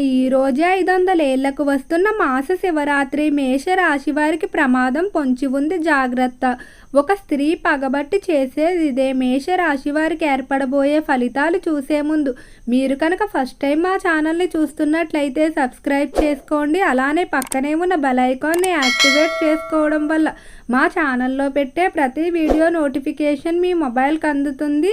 ఈ రోజే ఐదు వందల ఏళ్ళకు వస్తున్న మాస శివరాత్రి మేషరాశి వారికి ప్రమాదం పొంచి ఉంది జాగ్రత్త. ఒక స్త్రీ పగబట్టి చేసేది ఇదే. మేషరాశి వారికి ఏర్పడబోయే ఫలితాలు చూసే ముందు మీరు కనుక ఫస్ట్ టైం మా ఛానల్ని చూస్తున్నట్లయితే సబ్స్క్రైబ్ చేసుకోండి. అలానే పక్కనే ఉన్న బెల్ ఐకాన్ని యాక్టివేట్ చేసుకోవడం వల్ల మా ఛానల్లో పెట్టే ప్రతి వీడియో నోటిఫికేషన్ మీ మొబైల్కి అందుతుంది.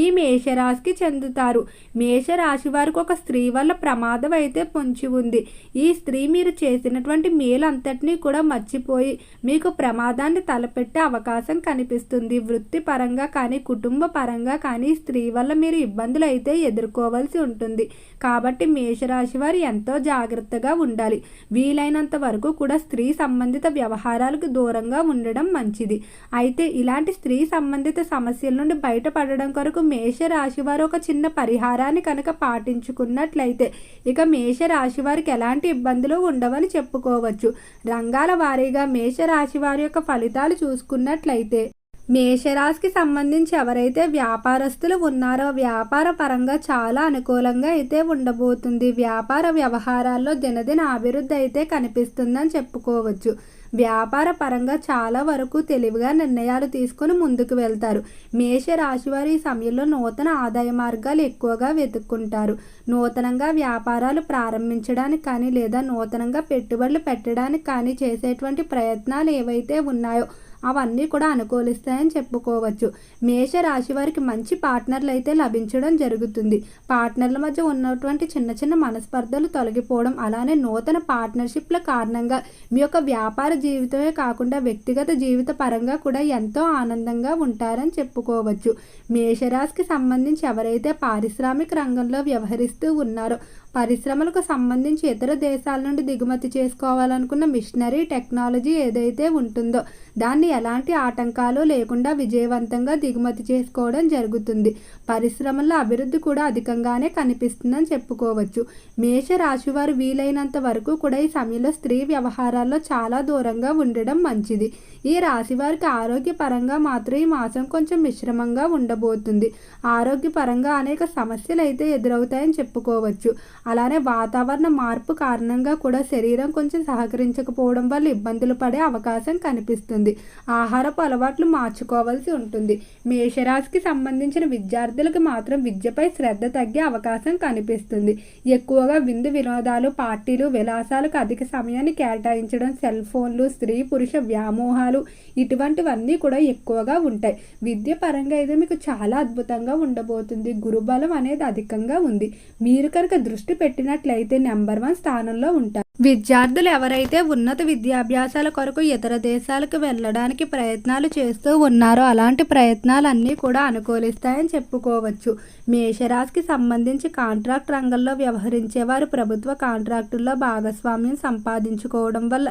ఈ మేషరాశికి చెందుతారు. మేషరాశి వారికి ఒక స్త్రీ వల్ల ప్రమాదం అయితే పొంచి ఉంది. ఈ స్త్రీ మీరు చేసినటువంటి మేలు అంతటినీ కూడా మర్చిపోయి మీకు ప్రమాదాన్ని తలపెట్టే అవకాశం కనిపిస్తుంది. వృత్తిపరంగా కానీ కుటుంబ పరంగా కానీ స్త్రీ వల్ల మీరు ఇబ్బందులు అయితే ఎదుర్కోవాల్సి ఉంటుంది. కాబట్టి మేషరాశి వారు ఎంతో జాగ్రత్తగా ఉండాలి. వీలైనంత వరకు కూడా స్త్రీ సంబంధిత వ్యవహారాలకు దూరంగా ఉండడం మంచిది. అయితే ఇలాంటి స్త్రీ సంబంధిత సమస్యల నుండి బయటపడడం కొరకు మేషరాశి వారు ఒక చిన్న పరిహారాన్ని కనుక పాటించుకున్నట్లయితే ఇక మేషరాశి వారికి ఎలాంటి ఇబ్బందులు ఉండవని చెప్పుకోవచ్చు. రంగాల వారీగా మేషరాశి వారి యొక్క ఫలితాలు చూసుకున్నట్లయితే మేషరాశికి సంబంధించి ఎవరైతే వ్యాపారస్తులు ఉన్నారో వ్యాపార పరంగా చాలా అనుకూలంగా అయితే ఉండబోతుంది. వ్యాపార వ్యవహారాల్లో దినదిన అభివృద్ధి అయితే కనిపిస్తుందని చెప్పుకోవచ్చు. వ్యాపార పరంగా చాలా వరకు తెలివిగా నిర్ణయాలు తీసుకుని ముందుకు వెళ్తారు. మేష రాశివారు ఈ సమయంలో నూతన ఆదాయ మార్గాలు ఎక్కువగా వెతుక్కుంటారు. నూతనంగా వ్యాపారాలు ప్రారంభించడానికి కానీ లేదా నూతనంగా పెట్టుబడులు పెట్టడానికి కానీ చేసేటువంటి ప్రయత్నాలు ఏవైతే ఉన్నాయో అవన్నీ కూడా అనుకూలిస్తాయని చెప్పుకోవచ్చు. మేష రాశి వారికి మంచి పార్ట్నర్లు అయితే లభించడం జరుగుతుంది. పార్ట్నర్ల మధ్య ఉన్నటువంటి చిన్న చిన్న మనస్పర్ధలు తొలగిపోవడం అలానే నూతన పార్ట్నర్షిప్ల కారణంగా మీ యొక్క వ్యాపార జీవితమే కాకుండా వ్యక్తిగత జీవిత పరంగా కూడా ఎంతో ఆనందంగా ఉంటారని చెప్పుకోవచ్చు. మేషరాశికి సంబంధించి ఎవరైతే పారిశ్రామిక రంగంలో వ్యవహరిస్తూ ఉన్నారో పరిశ్రమలకు సంబంధించి ఇతర దేశాల నుండి దిగుమతి చేసుకోవాలనుకున్న మిషనరీ టెక్నాలజీ ఏదైతే ఉంటుందో దాన్ని ఎలాంటి ఆటంకాలు లేకుండా విజయవంతంగా దిగుమతి చేసుకోవడం జరుగుతుంది. పరిశ్రమల అభివృద్ధి కూడా అధికంగానే కనిపిస్తుందని చెప్పుకోవచ్చు. మేష రాశి వారు వీలైనంత వరకు కూడా ఈ సమయంలో స్త్రీ వ్యవహారాల్లో చాలా దూరంగా ఉండడం మంచిది. ఈ రాశి వారికి ఆరోగ్యపరంగా మాత్రం ఈ మాసం కొంచెం మిశ్రమంగా ఉండబోతుంది. ఆరోగ్యపరంగా అనేక సమస్యలు అయితే ఎదురవుతాయని చెప్పుకోవచ్చు. అలానే వాతావరణ మార్పు కారణంగా కూడా శరీరం కొంచెం సహకరించకపోవడం వల్ల ఇబ్బందులు పడే అవకాశం కనిపిస్తుంది. ఆహారపు అలవాట్లు మార్చుకోవాల్సి ఉంటుంది. మేషరాశికి సంబంధించిన విద్యార్థులకు మాత్రం విద్యపై శ్రద్ధ తగ్గే అవకాశం కనిపిస్తుంది. ఎక్కువగా విందు వినోదాలు పార్టీలు విలాసాలకు అధిక సమయాన్ని కేటాయించడం సెల్ ఫోన్లు స్త్రీ పురుష వ్యామోహాలు ఇటువంటివన్నీ కూడా ఎక్కువగా ఉంటాయి. విద్య పరంగా అయితే మీకు చాలా అద్భుతంగా ఉండబోతుంది. గురుబలం అనేది అధికంగా ఉంది. మీరు కనుక దృష్టి పెట్టినట్లయితే నెంబర్ వన్ స్థానంలో ఉంటారు. విద్యార్థులు ఎవరైతే ఉన్నత విద్యాభ్యాసాల కొరకు ఇతర దేశాలకు వెళ్ళడానికి ప్రయత్నాలు చేస్తూ ఉన్నారో అలాంటి ప్రయత్నాలన్నీ కూడా అనుకూలిస్తాయని చెప్పుకోవచ్చు. మేషరాశికి సంబంధించి కాంట్రాక్ట్ రంగంలో వ్యవహరించేవారు ప్రభుత్వ కాంట్రాక్టుల్లో భాగస్వామ్యం సంపాదించుకోవడం వల్ల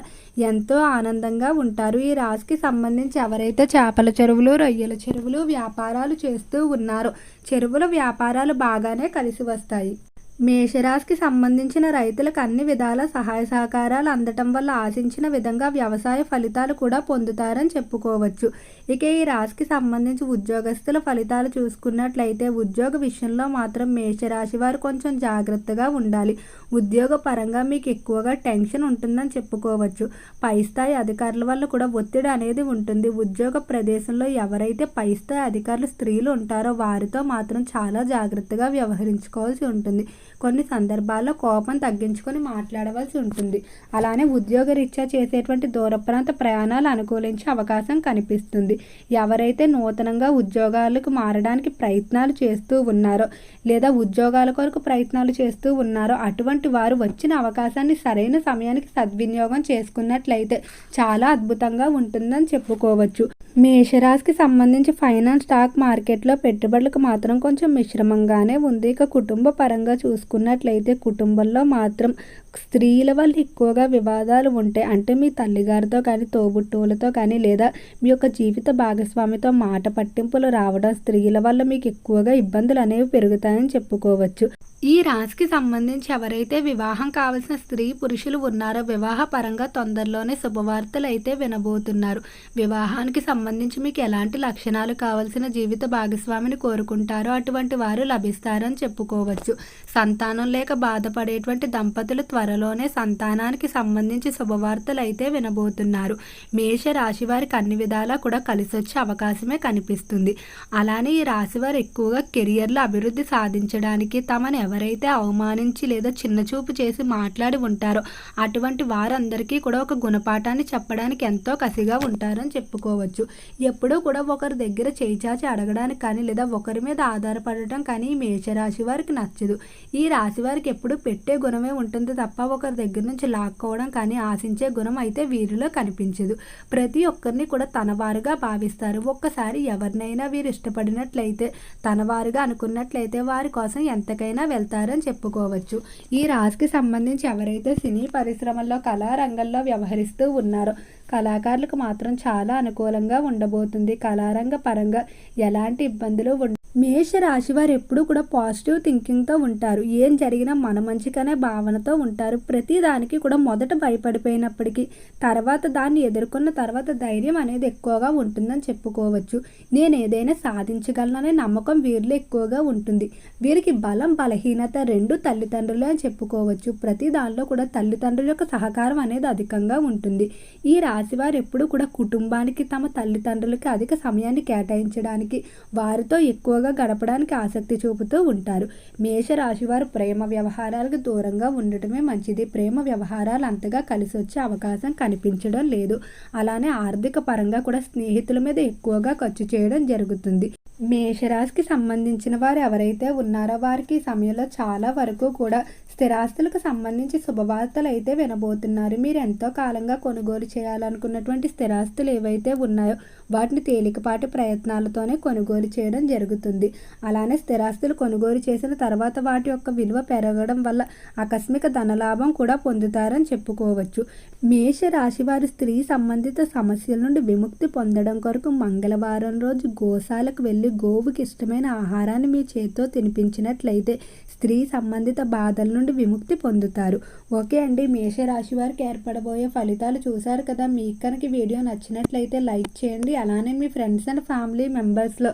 ఎంతో ఆనందంగా ఉంటారు. ఈ రాశికి సంబంధించి ఎవరైతే చేపల చెరువులు రొయ్యల చెరువులు వ్యాపారాలు చేస్తూ ఉన్నారో చెరువుల వ్యాపారాలు బాగానే కలిసి వస్తాయి. మేషరాశికి సంబంధించిన రైతులకు అన్ని విధాల సహాయ సహకారాలు అందటం వల్ల ఆశించిన విధంగా వ్యవసాయ ఫలితాలు కూడా పొందుతారని చెప్పుకోవచ్చు. ఇక ఈ రాశికి సంబంధించి ఉద్యోగస్తుల ఫలితాలు చూసుకున్నట్లయితే ఉద్యోగ విషయంలో మాత్రం మేషరాశి వారు కొంచెం జాగ్రత్తగా ఉండాలి. ఉద్యోగ పరంగా మీకు ఎక్కువగా టెన్షన్ ఉంటుందని చెప్పుకోవచ్చు. పై స్థాయి అధికారుల వల్ల కూడా ఒత్తిడి అనేది ఉంటుంది. ఉద్యోగ ప్రదేశంలో ఎవరైతే పై స్థాయి అధికారులు స్త్రీలు ఉంటారో వారితో మాత్రం చాలా జాగ్రత్తగా వ్యవహరించుకోవాల్సి ఉంటుంది. కొన్ని సందర్భాల్లో కోపం తగ్గించుకొని మాట్లాడవలసి ఉంటుంది. అలానే ఉద్యోగ రీత్యా చేసేటువంటి దూర ప్రాంత ప్రయాణాలు అనుకూలించే అవకాశం కనిపిస్తుంది. ఎవరైతే నూతనంగా ఉద్యోగాలకు మారడానికి ప్రయత్నాలు చేస్తూ ఉన్నారో లేదా ఉద్యోగాల కొరకు ప్రయత్నాలు చేస్తూ ఉన్నారో అటువంటి వారు వచ్చిన అవకాశాన్ని సరైన సమయానికి సద్వినియోగం చేసుకున్నట్లయితే చాలా అద్భుతంగా ఉంటుందని చెప్పుకోవచ్చు. మేషరాశికి సంబంధించి ఫైనాన్స్ స్టాక్ మార్కెట్లో పెట్టుబడులకు మాత్రం కొంచెం మిశ్రమంగానే ఉంది. ఇక కుటుంబ పరంగా చూసుకున్నట్లయితే కుటుంబంలో మాత్రం స్త్రీల వల్ల ఎక్కువగా వివాదాలు ఉంటాయి అంటే మీ తల్లిగారితో కానీ తోబుట్టువులతో కానీ లేదా మీ యొక్క జీవిత భాగస్వామితో మాట పట్టింపులు రావడం స్త్రీల వల్ల మీకు ఎక్కువగా ఇబ్బందులు అనేవి పెరుగుతాయని చెప్పుకోవచ్చు. ఈ రాశికి సంబంధించి ఎవరైతే వివాహం కావలసిన స్త్రీ పురుషులు ఉన్నారో వివాహ పరంగా తొందరలోనే శుభవార్తలు అయితే వినబోతున్నారు. వివాహానికి సంబంధించి సంబంధించి మీకు ఎలాంటి లక్షణాలు కావలసిన జీవిత భాగస్వామిని కోరుకుంటారో అటువంటి వారు లభిస్తారని చెప్పుకోవచ్చు. సంతానం లేక బాధపడేటువంటి దంపతులు త్వరలోనే సంతానానికి సంబంధించి శుభవార్తలు అయితే వినబోతున్నారు. మేష రాశి వారికి అన్ని విధాలా కూడా కలిసి వచ్చే అవకాశమే కనిపిస్తుంది. అలానే ఈ రాశి వారు ఎక్కువగా కెరియర్లో అభివృద్ధి సాధించడానికి తమను ఎవరైతే అవమానించి లేదా చిన్నచూపు చేసి మాట్లాడి ఉంటారో అటువంటి వారందరికీ కూడా ఒక గుణపాఠాన్ని చెప్పడానికి ఎంతో కసిగా ఉంటారని చెప్పుకోవచ్చు. ఎప్పుడూ కూడా ఒకరి దగ్గర చేయిచాచి అడగడానికి కానీ లేదా ఒకరి మీద ఆధారపడటం కానీ ఈ మేషరాశి వారికి నచ్చదు. ఈ రాశి వారికి ఎప్పుడు పెట్టే గుణమే ఉంటుంది తప్ప ఒకరి దగ్గర నుంచి లాక్కోవడం కానీ ఆశించే గుణం అయితే వీరిలో కనిపించదు. ప్రతి ఒక్కరిని కూడా తనవారుగా భావిస్తారు. ఒక్కసారి ఎవరినైనా వీరు ఇష్టపడినట్లయితే తనవారుగా అనుకున్నట్లయితే వారి కోసం ఎంతకైనా వెళ్తారని చెప్పుకోవచ్చు. ఈ రాశికి సంబంధించి ఎవరైతే సినీ పరిశ్రమల్లో కళారంగంలో వ్యవహరిస్తూ ఉన్నారో కళాకారులకు మాత్రం చాలా అనుకూలంగా ఉండబోతుంది. కళారంగ పరంగా ఎలాంటి ఇబ్బందులు మేషరాశి మేష వారు ఎప్పుడూ కూడా పాజిటివ్ థింకింగ్తో ఉంటారు. ఏం జరిగినా మన మంచిగానే భావనతో ఉంటారు. ప్రతి దానికి కూడా మొదట భయపడిపోయినప్పటికీ తర్వాత దాన్ని ఎదుర్కొన్న తర్వాత ధైర్యం అనేది ఎక్కువగా ఉంటుందని చెప్పుకోవచ్చు. నేను ఏదైనా సాధించగలననే నమ్మకం వీరిలో ఎక్కువగా ఉంటుంది. వీరికి బలం బలహీనత రెండు తల్లిదండ్రులే అని చెప్పుకోవచ్చు. ప్రతి దానిలో కూడా తల్లిదండ్రుల యొక్క సహకారం అనేది అధికంగా ఉంటుంది. ఈ రాశి వారు ఎప్పుడూ కూడా కుటుంబానికి తమ తల్లిదండ్రులకి అధిక సమయాన్ని కేటాయించడానికి వారితో ఎక్కువ ఎక్కువగా గడపడానికి ఆసక్తి చూపుతూ ఉంటారు. మేషరాశి వారు ప్రేమ వ్యవహారాలకు దూరంగా ఉండటమే మంచిది. ప్రేమ వ్యవహారాలు అంతగా కలిసి వచ్చే అవకాశం కనిపించడం లేదు. అలానే ఆర్థిక పరంగా కూడా స్నేహితుల మీద ఎక్కువగా ఖర్చు చేయడం జరుగుతుంది. మేషరాశికి సంబంధించిన వారు ఎవరైతే ఉన్నారో వారికి సమయంలో చాలా వరకు కూడా స్థిరాస్తులకు సంబంధించి శుభవార్తలు అయితే వినబోతున్నారు. మీరు ఎంతో కాలంగా కొనుగోలు చేయాలనుకున్నటువంటి స్థిరాస్తులు ఏవైతే ఉన్నాయో వాటిని తేలికపాటి ప్రయత్నాలతోనే కొనుగోలు చేయడం జరుగుతుంది. అలానే స్థిరాస్తులు కొనుగోలు చేసిన తర్వాత వాటి యొక్క విలువ పెరగడం వల్ల ఆకస్మిక ధనలాభం కూడా పొందుతారని చెప్పుకోవచ్చు. మేష రాశి వారి స్త్రీ సంబంధిత సమస్యల నుండి విముక్తి పొందడం కొరకు మంగళవారం రోజు గోశాలకు వెళ్ళి గోవుకి ఇష్టమైన ఆహారాన్ని మీ చేతితో తినిపించినట్లయితే స్త్రీ సంబంధిత బాధల నుండి నుండి విముక్తి పొందుతారు. ఓకే అండి మేషరాశి వారికి ఏర్పడబోయే ఫలితాలు చూశారు కదా. మీకు కనుక వీడియో నచ్చినట్లయితే లైక్ చేయండి. అలానే మీ ఫ్రెండ్స్ అండ్ ఫ్యామిలీ మెంబర్స్లో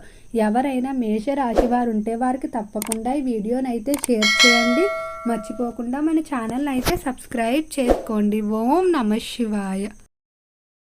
ఎవరైనా మేషరాశి వారు ఉంటే వారికి తప్పకుండా ఈ వీడియోని అయితే షేర్ చేయండి. మర్చిపోకుండా మన ఛానల్ని అయితే సబ్స్క్రైబ్ చేసుకోండి. ఓం నమ శివాయ.